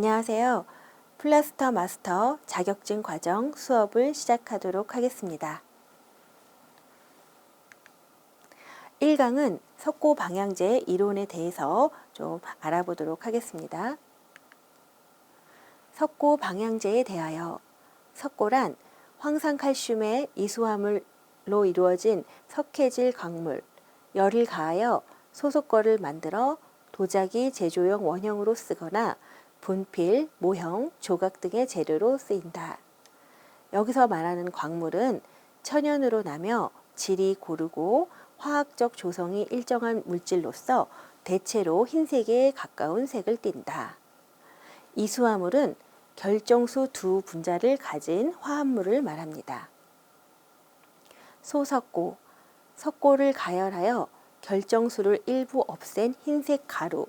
안녕하세요. 플라스터 마스터 자격증 과정 수업을 시작하도록 하겠습니다. 1강은 석고 방향제 이론에 대해서 좀 알아보도록 하겠습니다. 석고 방향제에 대하여 석고란 황산칼슘의 이수화물로 이루어진 석회질 광물, 열을 가하여 소속거를 만들어 도자기 제조용 원형으로 쓰거나 분필, 모형, 조각 등의 재료로 쓰인다. 여기서 말하는 광물은 천연으로 나며 질이 고르고 화학적 조성이 일정한 물질로서 대체로 흰색에 가까운 색을 띈다. 이수화물은 결정수 두 분자를 가진 화합물을 말합니다. 소석고, 석고를 가열하여 결정수를 일부 없앤 흰색 가루,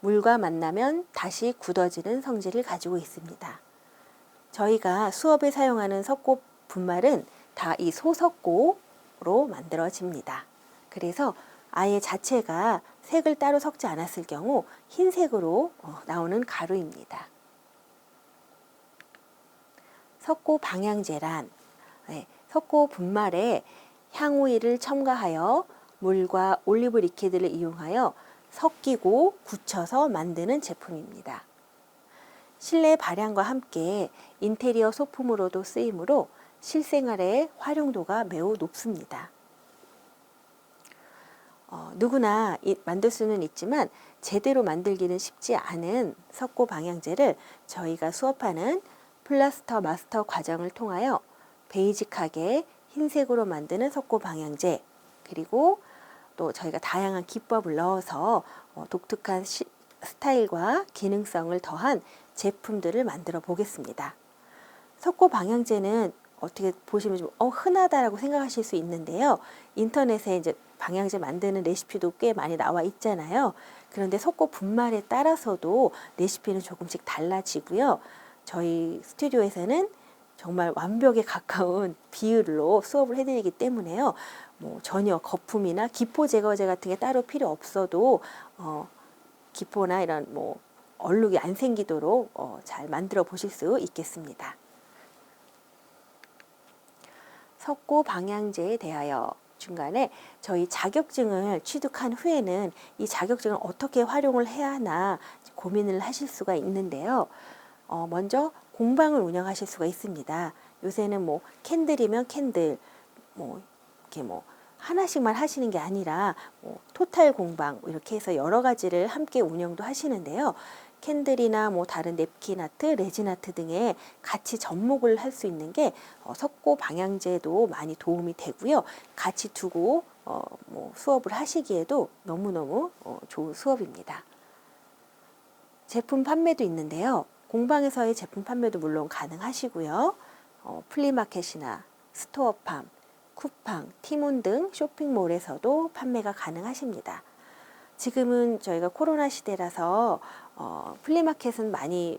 물과 만나면 다시 굳어지는 성질을 가지고 있습니다. 저희가 수업에 사용하는 석고 분말은 다 이 소석고로 만들어집니다. 그래서 아예 자체가 색을 따로 섞지 않았을 경우 흰색으로 어, 나오는 가루입니다. 석고 방향제란 네, 석고 분말에 향오일을 첨가하여 물과 올리브 리퀴드를 이용하여 섞이고 굳혀서 만드는 제품입니다. 실내 발향과 함께 인테리어 소품으로도 쓰이므로 실생활의 활용도가 매우 높습니다. 어, 누구나 이, 만들 수는 있지만 제대로 만들기는 쉽지 않은 석고 방향제를 저희가 수업하는 플라스터 마스터 과정을 통하여 베이직하게 흰색으로 만드는 석고 방향제 그리고 또 저희가 다양한 기법을 넣어서 어, 독특한 시, 스타일과 기능성을 더한 제품들을 만들어 보겠습니다. 석고 방향제는 어떻게 보시면 좀 어, 흔하다라고 생각하실 수 있는데요. 인터넷에 이제 방향제 만드는 레시피도 꽤 많이 나와 있잖아요. 그런데 석고 분말에 따라서도 레시피는 조금씩 달라지고요. 저희 스튜디오에서는 정말 완벽에 가까운 비율로 수업을 해드리기 때문에요. 뭐 전혀 거품이나 기포 제거제 같은 게 따로 필요 없어도 어, 기포나 이런 뭐 얼룩이 안 생기도록 어, 잘 만들어 보실 수 있겠습니다. 석고 방향제에 대하여 중간에 저희 자격증을 취득한 후에는 이 자격증을 어떻게 활용을 해야 하나 고민을 하실 수가 있는데요. 어, 먼저 공방을 운영하실 수가 있습니다. 요새는 뭐 캔들이면 캔들, 뭐 이렇게 뭐 하나씩만 하시는 게 아니라 뭐 토탈 공방 이렇게 해서 여러 가지를 함께 운영도 하시는데요. 캔들이나 뭐 다른 냅킨 아트, 레진 아트 등에 같이 접목을 할 수 있는 게 어, 석고 방향제도 많이 도움이 되고요. 같이 두고 어, 뭐 수업을 하시기에도 너무너무 어, 좋은 수업입니다. 제품 판매도 있는데요. 공방에서의 제품 판매도 물론 가능하시고요. 어, 플리마켓이나 스토어팜, 쿠팡, 티몬 등 쇼핑몰에서도 판매가 가능하십니다. 지금은 저희가 코로나 시대라서 어, 플리마켓은 많이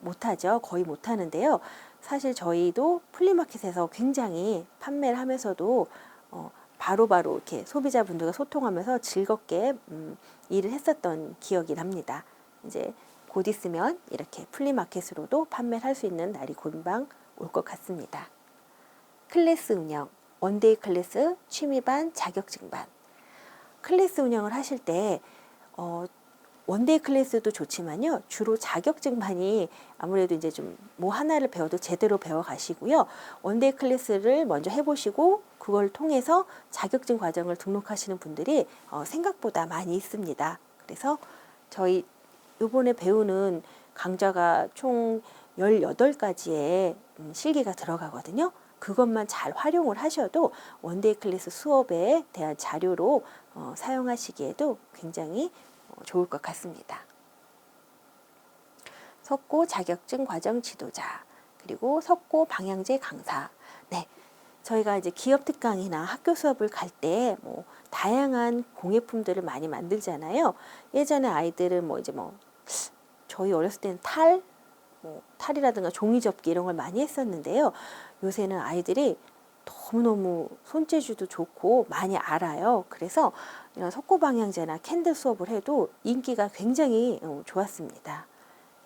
못하죠. 거의 못하는데요. 사실 저희도 플리마켓에서 굉장히 판매를 하면서도 어, 바로바로 이렇게 소비자분들과 소통하면서 즐겁게 음, 일을 했었던 기억이 납니다. 이제 곧 있으면 이렇게 플리마켓으로도 판매를 할 수 있는 날이 금방 올 것 같습니다. 클래스 운영, 원데이 클래스, 취미반, 자격증반. 클래스 운영을 하실 때 어, 원데이 클래스도 좋지만요. 주로 자격증반이 아무래도 이제 좀 뭐 하나를 배워도 제대로 배워 가시고요. 원데이 클래스를 먼저 해보시고 그걸 통해서 자격증 과정을 등록하시는 분들이 어, 생각보다 많이 있습니다. 그래서 저희 요번에 배우는 강좌가 총 18가지의 음, 실기가 들어가거든요. 그것만 잘 활용을 하셔도 원데이 클래스 수업에 대한 자료로 어, 사용하시기에도 굉장히 어, 좋을 것 같습니다. 석고 자격증 과정 지도자 그리고 석고 방향제 강사 네 저희가 이제 기업 특강이나 학교 수업을 갈 때 뭐 다양한 공예품들을 많이 만들잖아요. 예전에 아이들은 뭐 이제 뭐 저희 어렸을 때는 탈, 뭐 탈이라든가 종이 접기 이런 걸 많이 했었는데요. 요새는 아이들이 너무너무 손재주도 좋고 많이 알아요. 그래서 이런 석고 방향제나 캔들 수업을 해도 인기가 굉장히 어, 좋았습니다.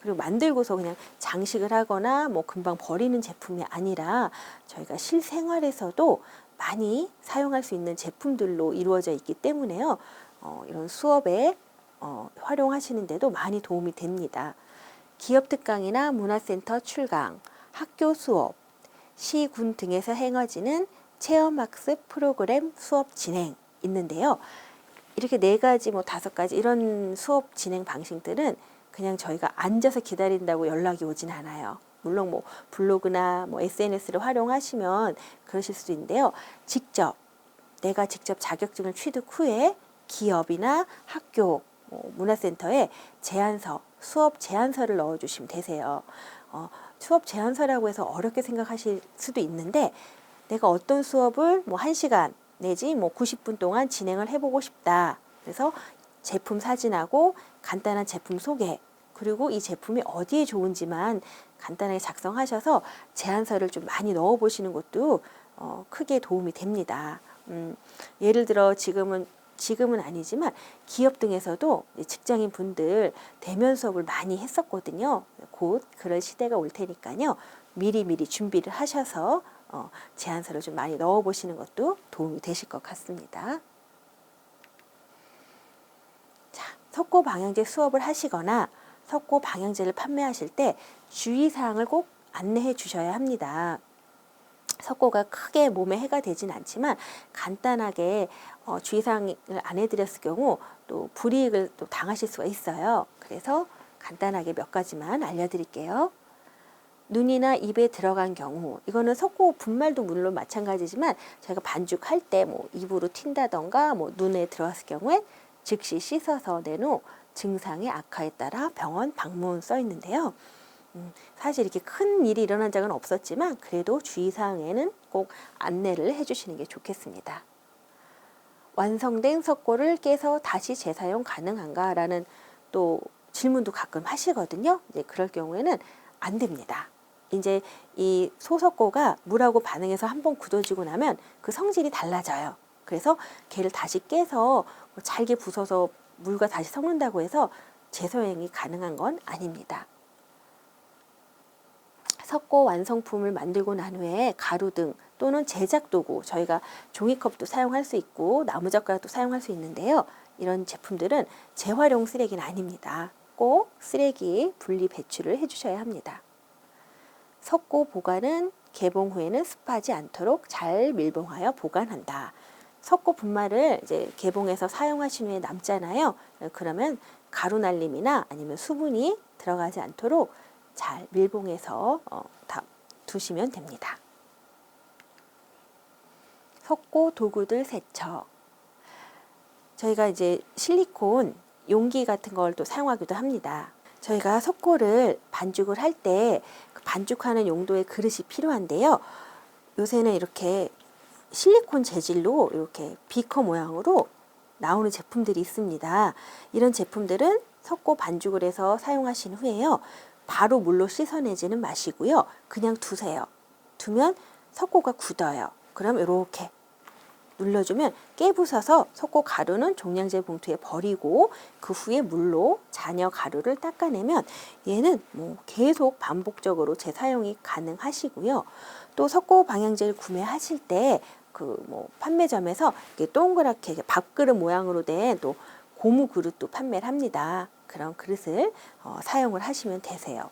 그리고 만들고서 그냥 장식을 하거나 뭐 금방 버리는 제품이 아니라 저희가 실생활에서도 많이 사용할 수 있는 제품들로 이루어져 있기 때문에요. 어, 이런 수업에 어, 활용하시는데도 많이 도움이 됩니다. 기업 특강이나 문화센터 출강, 학교 수업, 시, 군 등에서 행해지는 체험학습 프로그램 수업 진행 있는데요. 이렇게 네 가지, 뭐 다섯 가지 이런 수업 진행 방식들은 그냥 저희가 앉아서 기다린다고 연락이 오진 않아요. 물론 뭐 블로그나 뭐 SNS를 활용하시면 그러실 수도 있는데요. 직접 내가 직접 자격증을 취득 후에 기업이나 학교, 뭐 문화센터에 제안서, 수업 제안서를 넣어주시면 되세요. 어, 수업 제안서라고 해서 어렵게 생각하실 수도 있는데 내가 어떤 수업을 뭐 1시간 내지 뭐 90분 동안 진행을 해보고 싶다. 그래서 제품 사진하고 간단한 제품 소개 그리고 이 제품이 어디에 좋은지만 간단하게 작성하셔서 제안서를 좀 많이 넣어 보시는 것도 어, 크게 도움이 됩니다. 음, 예를 들어 지금은 지금은 아니지만 기업 등에서도 직장인 분들 대면 수업을 많이 했었거든요. 곧 그럴 시대가 올 테니까요. 미리 미리 준비를 하셔서 어, 제안서를 좀 많이 넣어 보시는 것도 도움이 되실 것 같습니다. 자, 석고 방향제 수업을 하시거나 석고 방향제를 판매하실 때 주의사항을 꼭 안내해 주셔야 합니다. 석고가 크게 몸에 해가 되진 않지만 간단하게 어, 주의사항을 안 해드렸을 경우 또 불이익을 또 당하실 수가 있어요. 그래서 간단하게 몇 가지만 알려드릴게요. 눈이나 입에 들어간 경우 이거는 석고 분말도 물론 마찬가지지만 저희가 반죽할 때 뭐 입으로 튄다던가 뭐 눈에 들어갔을 경우에 즉시 씻어서 낸 후 증상의 악화에 따라 병원 방문 써 있는데요. 음, 사실 이렇게 큰 일이 일어난 적은 없었지만 그래도 주의사항에는 꼭 안내를 해주시는 게 좋겠습니다. 완성된 석고를 깨서 다시 재사용 가능한가라는 또 질문도 가끔 하시거든요. 이제 그럴 경우에는 안 됩니다. 이제 이 소석고가 물하고 반응해서 한번 굳어지고 나면 그 성질이 달라져요. 그래서 걔를 다시 깨서 뭐 잘게 부숴서 물과 다시 섞는다고 해서 재사용이 가능한 건 아닙니다. 석고 완성품을 만들고 난 후에 가루 등 또는 제작 도구 저희가 종이컵도 사용할 수 있고 나무젓가락도 사용할 수 있는데요. 이런 제품들은 재활용 쓰레기는 아닙니다. 꼭 쓰레기 분리 배출을 해주셔야 합니다. 석고 보관은 개봉 후에는 습하지 않도록 잘 밀봉하여 보관한다. 석고 분말을 이제 개봉해서 사용하신 후에 남잖아요. 그러면 가루 날림이나 아니면 수분이 들어가지 않도록 잘 밀봉해서 어, 다 두시면 됩니다. 석고 도구들 세척. 저희가 이제 실리콘 용기 같은 걸 또 사용하기도 합니다. 저희가 석고를 반죽을 할때 그 반죽하는 용도의 그릇이 필요한데요. 요새는 이렇게 실리콘 재질로 이렇게 비커 모양으로 나오는 제품들이 있습니다. 이런 제품들은 석고 반죽을 해서 사용하신 후에요. 바로 물로 씻어내지는 마시고요. 그냥 두세요. 두면 석고가 굳어요. 그럼 이렇게 눌러주면 깨부숴서 석고 가루는 종량제 봉투에 버리고 그 후에 물로 잔여 가루를 닦아내면 얘는 뭐 계속 반복적으로 재사용이 가능하시고요. 또 석고 방향제를 구매하실 때 그 뭐 판매점에서 동그랗게 밥그릇 모양으로 된 또 고무 그릇도 판매를 합니다. 그런 그릇을 어, 사용을 하시면 되세요.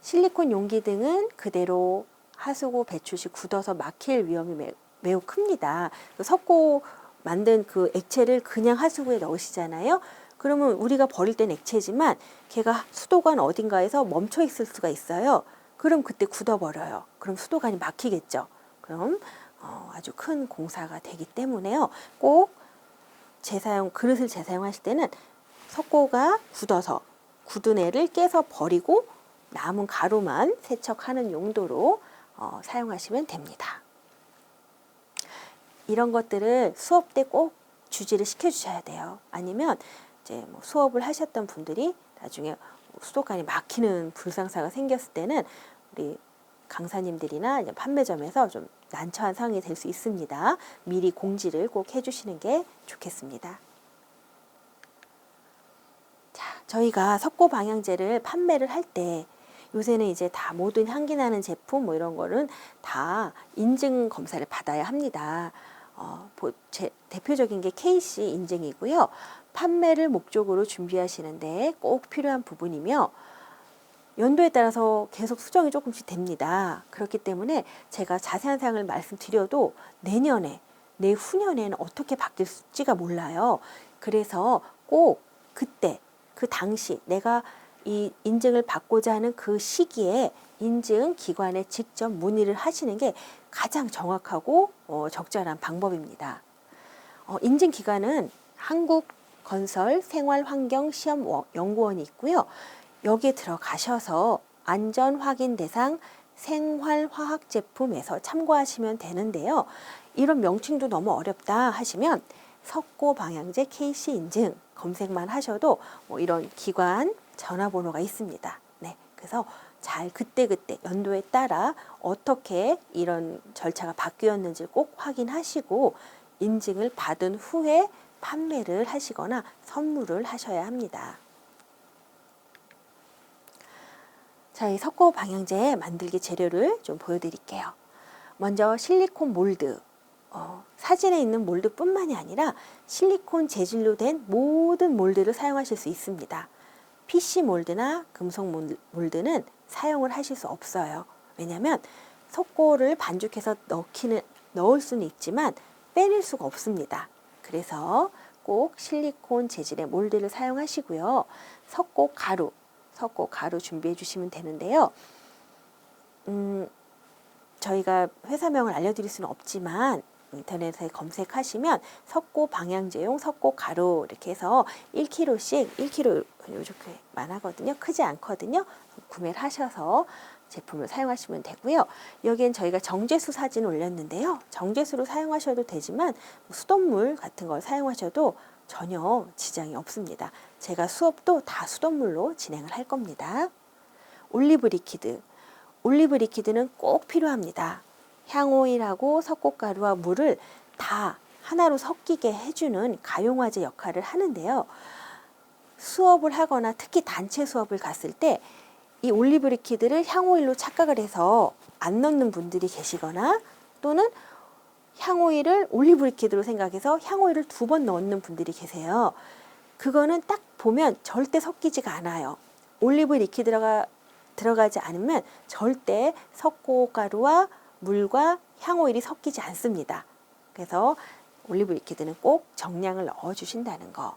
실리콘 용기 등은 그대로 하수구 배출 시 굳어서 막힐 위험이 매, 매우 큽니다. 그 섞고 만든 그 액체를 그냥 하수구에 넣으시잖아요. 그러면 우리가 버릴 땐 액체지만 걔가 수도관 어딘가에서 멈춰 있을 수가 있어요. 그럼 그때 굳어버려요. 그럼 수도관이 막히겠죠. 그럼 어, 아주 큰 공사가 되기 때문에요. 꼭 재사용 그릇을 재사용하실 때는 석고가 굳어서 굳은 애를 깨서 버리고 남은 가루만 세척하는 용도로 어, 사용하시면 됩니다. 이런 것들을 수업 때 꼭 주지를 시켜주셔야 돼요. 아니면 이제 뭐 수업을 하셨던 분들이 나중에 수도관이 막히는 불상사가 생겼을 때는 우리 강사님들이나 판매점에서 좀 난처한 상황이 될 수 있습니다. 미리 공지를 꼭 해주시는 게 좋겠습니다. 자, 저희가 석고 방향제를 판매를 할 때 요새는 이제 다 모든 향기 나는 제품 뭐 이런 거는 다 인증 검사를 받아야 합니다. 어, 보- 제, 대표적인 게 KC 인증이고요. 판매를 목적으로 준비하시는데 꼭 필요한 부분이며 연도에 따라서 계속 수정이 조금씩 됩니다. 그렇기 때문에 제가 자세한 사항을 말씀드려도 내년에 내후년에는 어떻게 바뀔지가 몰라요. 그래서 꼭 그때 그 당시 내가 이 인증을 받고자 하는 그 시기에 인증 기관에 직접 문의를 하시는 게 가장 정확하고 어, 적절한 방법입니다. 어, 인증 기관은 한국 건설 생활환경 시험 워- 연구원이 있고요. 여기에 들어가셔서 안전 확인 대상 생활화학 제품에서 참고하시면 되는데요. 이런 명칭도 너무 어렵다 하시면 석고 방향제 KC 인증 검색만 하셔도 뭐 이런 기관 전화번호가 있습니다. 네, 그래서 잘 그때그때 연도에 따라 어떻게 이런 절차가 바뀌었는지 꼭 확인하시고 인증을 받은 후에 판매를 하시거나 선물을 하셔야 합니다. 자, 이 석고 방향제 만들기 재료를 좀 보여드릴게요. 먼저 실리콘 몰드. 어, 사진에 있는 몰드뿐만이 아니라 실리콘 재질로 된 모든 몰드를 사용하실 수 있습니다. PC 몰드나 금속 몰- 몰드는 사용을 하실 수 없어요. 왜냐하면 석고를 반죽해서 넣기는 넣을 수는 있지만 빼낼 수가 없습니다. 그래서 꼭 실리콘 재질의 몰드를 사용하시고요. 석고 가루, 석고 가루 준비해 주시면 되는데요. 음, 저희가 회사명을 알려드릴 수는 없지만 인터넷에 검색하시면 석고 방향제용 석고 가루 이렇게 해서 1kg씩 1kg 이렇게만 하거든요. 크지 않거든요. 구매를 하셔서 제품을 사용하시면 되고요. 여기엔 저희가 정제수 사진 올렸는데요. 정제수로 사용하셔도 되지만 수돗물 같은 걸 사용하셔도 전혀 지장이 없습니다. 제가 수업도 다 수돗물로 진행을 할 겁니다. 올리브 리퀴드. 올리브 리퀴드는 꼭 필요합니다. 향오일하고 석고가루와 물을 다 하나로 섞이게 해주는 가용화제 역할을 하는데요. 수업을 하거나 특히 단체 수업을 갔을 때 이 올리브 리퀴드를 향오일로 착각을 해서 안 넣는 분들이 계시거나 또는 향오일을 올리브 리퀴드로 생각해서 향오일을 두 번 넣는 분들이 계세요. 그거는 딱 보면 절대 섞이지가 않아요. 올리브 리퀴드가 들어가지 않으면 절대 석고가루와 물과 향오일이 섞이지 않습니다. 그래서 올리브 리퀴드는 꼭 정량을 넣어 주신다는 거.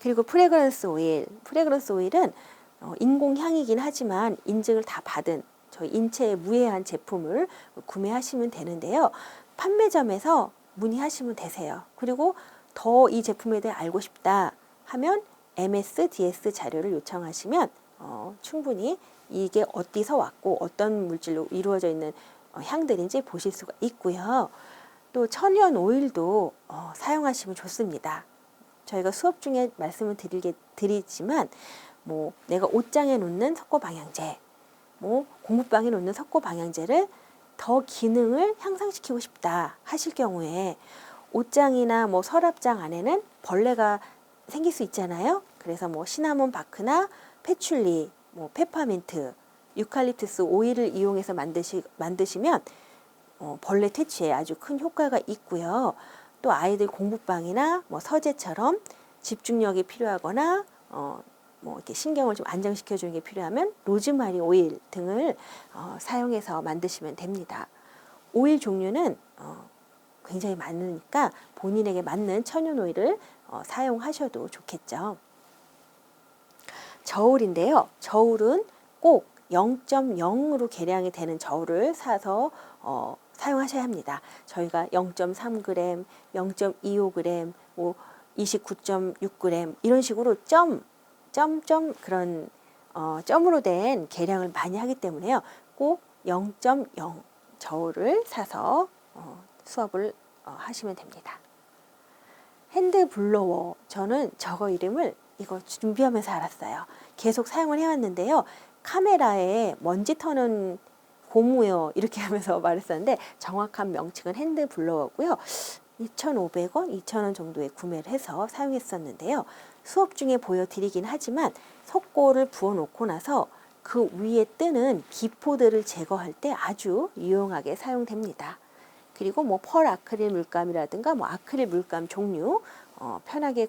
그리고 프레그런스 오일. 프레그런스 오일은 어, 인공 향이긴 하지만 인증을 다 받은 저희 인체에 무해한 제품을 구매하시면 되는데요. 판매점에서 문의하시면 되세요. 그리고 더 이 제품에 대해 알고 싶다 하면 MSDS 자료를 요청하시면 어, 충분히 이게 어디서 왔고 어떤 물질로 이루어져 있는 어, 향들인지 보실 수가 있고요. 또 천연 오일도 어, 사용하시면 좋습니다. 저희가 수업 중에 말씀을 드리게 드리지만 뭐 내가 옷장에 놓는 석고 방향제, 뭐 공부방에 놓는 석고 방향제를 더 기능을 향상시키고 싶다 하실 경우에 옷장이나 뭐 서랍장 안에는 벌레가 생길 수 있잖아요. 그래서 뭐 시나몬 바크나 패출리, 뭐 페퍼민트, 유칼립투스 오일을 이용해서 만드시 만드시면 어, 벌레 퇴치에 아주 큰 효과가 있고요. 또 아이들 공부방이나 뭐 서재처럼 집중력이 필요하거나 어, 뭐 이렇게 신경을 좀 안정시켜 주는 게 필요하면 로즈마리 오일 등을 어, 사용해서 만드시면 됩니다. 오일 종류는 어, 굉장히 많으니까 본인에게 맞는 천연 오일을 어, 사용하셔도 좋겠죠. 저울인데요. 저울은 꼭 0.0으로 계량이 되는 저울을 사서 어, 사용하셔야 합니다. 저희가 0.3g, 0.25g, 뭐 29.6g 이런 식으로 점, 점, 점 그런 어, 점으로 된 계량을 많이 하기 때문에요. 꼭 0.0 저울을 사서 어, 수업을 어, 하시면 됩니다. 핸드 블로워 저는 저거 이름을 이거 준비하면서 알았어요. 계속 사용을 해왔는데요. 카메라에 먼지 터는 고무요 이렇게 하면서 말했었는데 정확한 명칭은 핸드 블로워고요. 2,500원, 2,000원 정도에 구매를 해서 사용했었는데요. 수업 중에 보여드리긴 하지만 석고를 부어놓고 나서 그 위에 뜨는 기포들을 제거할 때 아주 유용하게 사용됩니다. 그리고 뭐 펄 아크릴 물감이라든가 뭐 아크릴 물감 종류 어, 편하게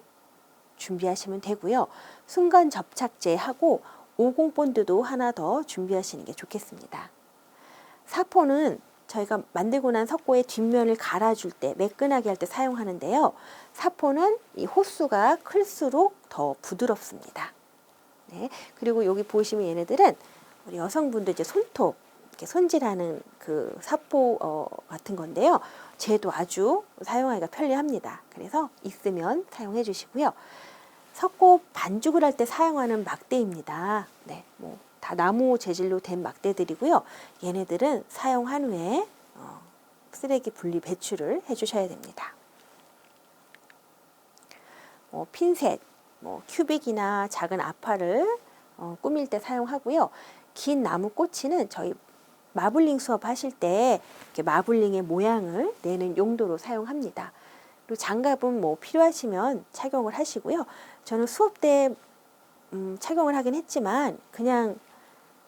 준비하시면 되고요. 순간 접착제하고 50 본드도 하나 더 준비하시는 게 좋겠습니다. 사포는 저희가 만들고 난 석고의 뒷면을 갈아줄 때 매끈하게 할 때 사용하는데요. 사포는 이 호수가 클수록 더 부드럽습니다. 네. 그리고 여기 보시면 얘네들은 우리 여성분들 이제 손톱 이렇게 손질하는 그 사포 어, 같은 건데요. 쟤도 아주 사용하기가 편리합니다. 그래서 있으면 사용해 주시고요. 석고 반죽을 할 때 사용하는 막대입니다. 네, 뭐 다 나무 재질로 된 막대들이고요. 얘네들은 사용한 후에 어, 쓰레기 분리 배출을 해주셔야 됩니다. 뭐 핀셋, 뭐 큐빅이나 작은 아파를 어, 꾸밀 때 사용하고요. 긴 나무 꼬치는 저희 마블링 수업 하실 때 이렇게 마블링의 모양을 내는 용도로 사용합니다. 그리고 장갑은 뭐 필요하시면 착용을 하시고요. 저는 수업 때 음, 착용을 하긴 했지만 그냥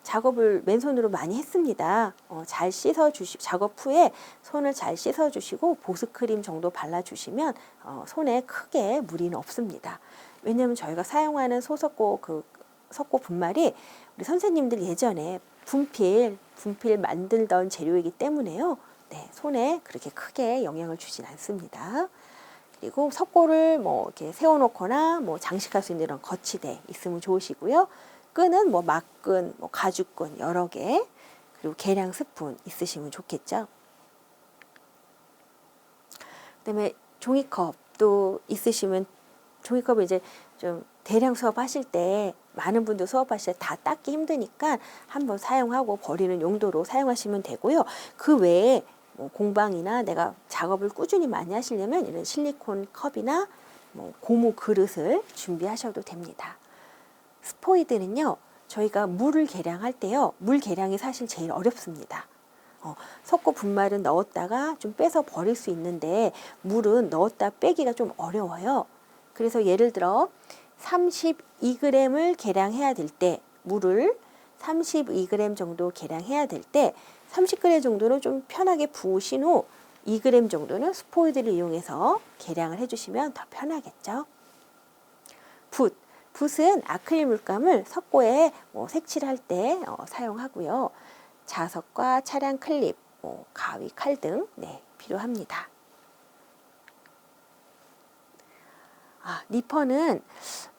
작업을 맨손으로 많이 했습니다. 어, 잘 씻어 주시 작업 후에 손을 잘 씻어 주시고 보습 크림 정도 발라 주시면 어, 손에 크게 무리는 없습니다. 왜냐하면 저희가 사용하는 소석고 그 석고 분말이 우리 선생님들 예전에 분필 분필 만들던 재료이기 때문에요. 네, 손에 그렇게 크게 영향을 주진 않습니다. 그리고 석고를 뭐 이렇게 세워놓거나 뭐 장식할 수 있는 이런 거치대 있으면 좋으시고요. 끈은 뭐 막끈, 뭐 가죽끈 여러 개, 그리고 계량 스푼 있으시면 좋겠죠. 그다음에 종이컵도 있으시면 종이컵을 이제 좀 대량 수업하실 때 많은 분들 수업하실 때 다 닦기 힘드니까 한번 사용하고 버리는 용도로 사용하시면 되고요. 그 외에 뭐 공방이나 내가 작업을 꾸준히 많이 하시려면 이런 실리콘 컵이나 뭐 고무 그릇을 준비하셔도 됩니다. 스포이드는요, 저희가 물을 계량할 때요, 물 계량이 사실 제일 어렵습니다. 어, 석고 분말은 넣었다가 좀 빼서 버릴 수 있는데 물은 넣었다 빼기가 좀 어려워요. 그래서 예를 들어 32g을 계량해야 될 때 물을 32g 정도 계량해야 될 때 30g 정도는 좀 편하게 부으신 후 2g 정도는 스포이드를 이용해서 계량을 해주시면 더 편하겠죠. 붓. 붓은 아크릴 물감을 석고에 뭐 색칠할 때 어, 사용하고요. 자석과 차량 클립, 뭐 가위, 칼 등 네, 필요합니다. 아, 니퍼는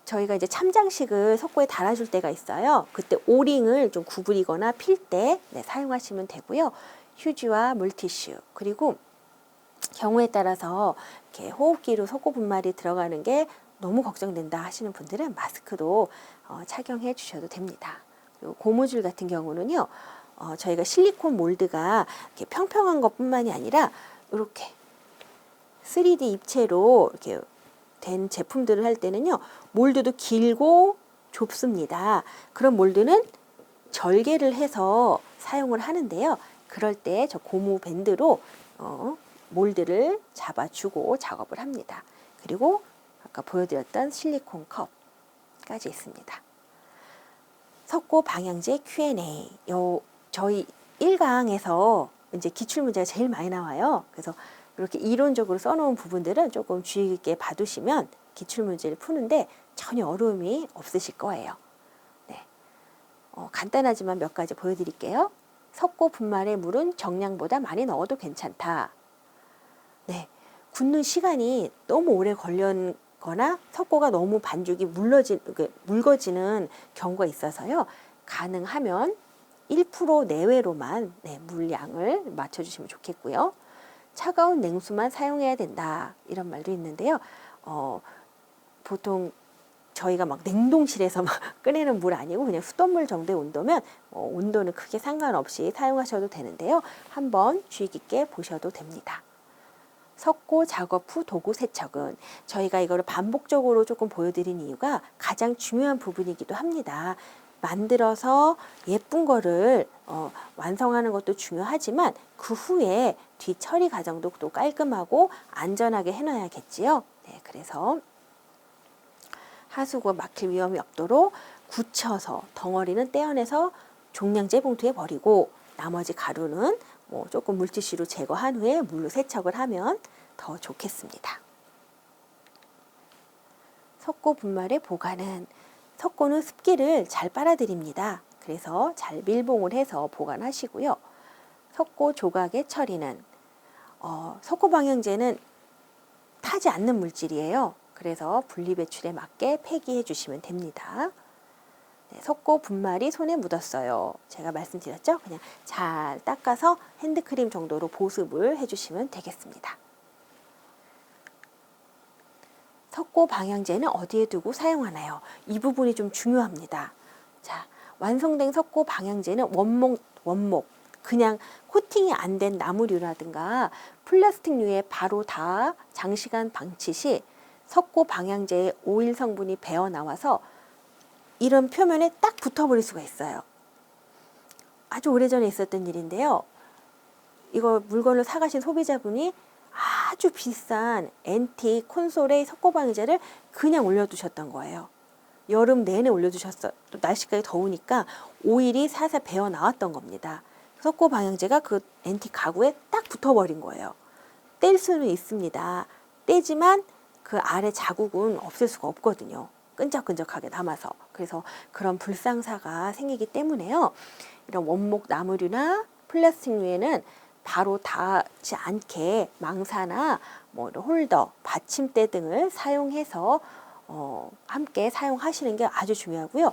저희가 이제 참장식을 석고에 달아줄 때가 있어요. 그때 오링을 좀 구부리거나 필때 네, 사용하시면 되고요. 휴지와 물티슈 그리고 경우에 따라서 이렇게 호흡기로 석고 분말이 들어가는 게 너무 걱정된다 하시는 분들은 마스크도 어, 착용해 주셔도 됩니다. 그리고 고무줄 같은 경우는요, 어, 저희가 실리콘 몰드가 이렇게 평평한 것뿐만이 아니라 이렇게 3D 입체로 이렇게 된 제품들을 할 때는요, 몰드도 길고 좁습니다. 그런 몰드는 절개를 해서 사용을 하는데요. 그럴 때 저 고무 밴드로 어, 몰드를 잡아주고 작업을 합니다. 그리고 아까 보여드렸던 실리콘 컵까지 있습니다. 석고 방향제 Q&A. 요 저희 1강에서 이제 기출 문제가 제일 많이 나와요. 그래서 이렇게 이론적으로 써놓은 부분들은 조금 주의 깊게 봐두시면 기출 문제를 푸는데 전혀 어려움이 없으실 거예요. 네. 어, 간단하지만 몇 가지 보여드릴게요. 석고 분말의 물은 정량보다 많이 넣어도 괜찮다. 네. 굳는 시간이 너무 오래 걸렸 거나 석고가 너무 반죽이 물러지, 묽어지는 경우가 있어서요. 가능하면 1% 내외로만 네, 물량을 맞춰주시면 좋겠고요. 차가운 냉수만 사용해야 된다. 이런 말도 있는데요. 어, 보통 저희가 막 냉동실에서 막 끓이는 물 아니고 그냥 수돗물 정도의 온도면 어, 온도는 크게 상관없이 사용하셔도 되는데요. 한번 주의 깊게 보셔도 됩니다. 석고 작업 후 도구 세척은 저희가 이거를 반복적으로 조금 보여드린 이유가 가장 중요한 부분이기도 합니다. 만들어서 예쁜 거를 어, 완성하는 것도 중요하지만 그 후에 뒤 처리 과정도 또 깔끔하고 안전하게 해놔야겠지요. 네, 그래서 하수구가 막힐 위험이 없도록 굳혀서 덩어리는 떼어내서 종량제 봉투에 버리고 나머지 가루는 뭐 조금 물티슈로 제거한 후에 물로 세척을 하면 더 좋겠습니다. 석고 분말의 보관은 석고는 습기를 잘 빨아들입니다. 그래서 잘 밀봉을 해서 보관하시고요. 석고 조각의 처리는 어, 석고 방향제는 타지 않는 물질이에요. 그래서 분리 배출에 맞게 폐기해 주시면 됩니다. 네, 석고 분말이 손에 묻었어요. 제가 말씀드렸죠? 그냥 잘 닦아서 핸드크림 정도로 보습을 해주시면 되겠습니다. 석고 방향제는 어디에 두고 사용하나요? 이 부분이 좀 중요합니다. 자, 완성된 석고 방향제는 원목, 원목, 그냥 코팅이 안 된 나무류라든가 플라스틱류에 바로 다 장시간 방치 시 석고 방향제의 오일 성분이 배어 나와서 이런 표면에 딱 붙어버릴 수가 있어요. 아주 오래전에 있었던 일인데요. 이거 물건을 사가신 소비자분이 아주 비싼 앤틱 콘솔의 석고방제를 그냥 올려두셨던 거예요. 여름 내내 올려두셨어. 또 날씨까지 더우니까 오일이 살살 배어 나왔던 겁니다. 석고 방향제가 그 앤틱 가구에 딱 붙어버린 거예요. 뗄 수는 있습니다. 떼지만 그 아래 자국은 없앨 수가 없거든요. 끈적끈적하게 남아서. 그래서 그런 불상사가 생기기 때문에요. 이런 원목 나무류나 플라스틱류에는 바로 닿지 않게 망사나 뭐 홀더, 받침대 등을 사용해서 어, 함께 사용하시는 게 아주 중요하고요.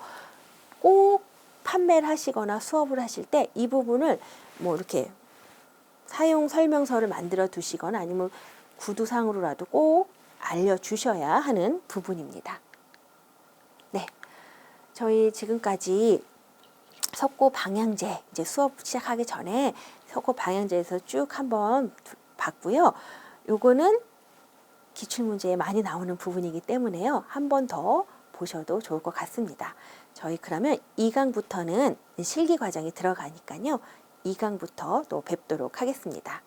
꼭 판매를 하시거나 수업을 하실 때 이 부분을 뭐 이렇게 사용 설명서를 만들어 두시거나 아니면 구두상으로라도 꼭 알려주셔야 하는 부분입니다. 네. 저희 지금까지 석고 방향제 이제 수업 시작하기 전에 석고 방향제에서 쭉 한번 봤고요. 요거는 기출문제에 많이 나오는 부분이기 때문에요. 한 번 더 보셔도 좋을 것 같습니다. 저희 그러면 2강부터는 실기 과정이 들어가니까요. 2강부터 또 뵙도록 하겠습니다.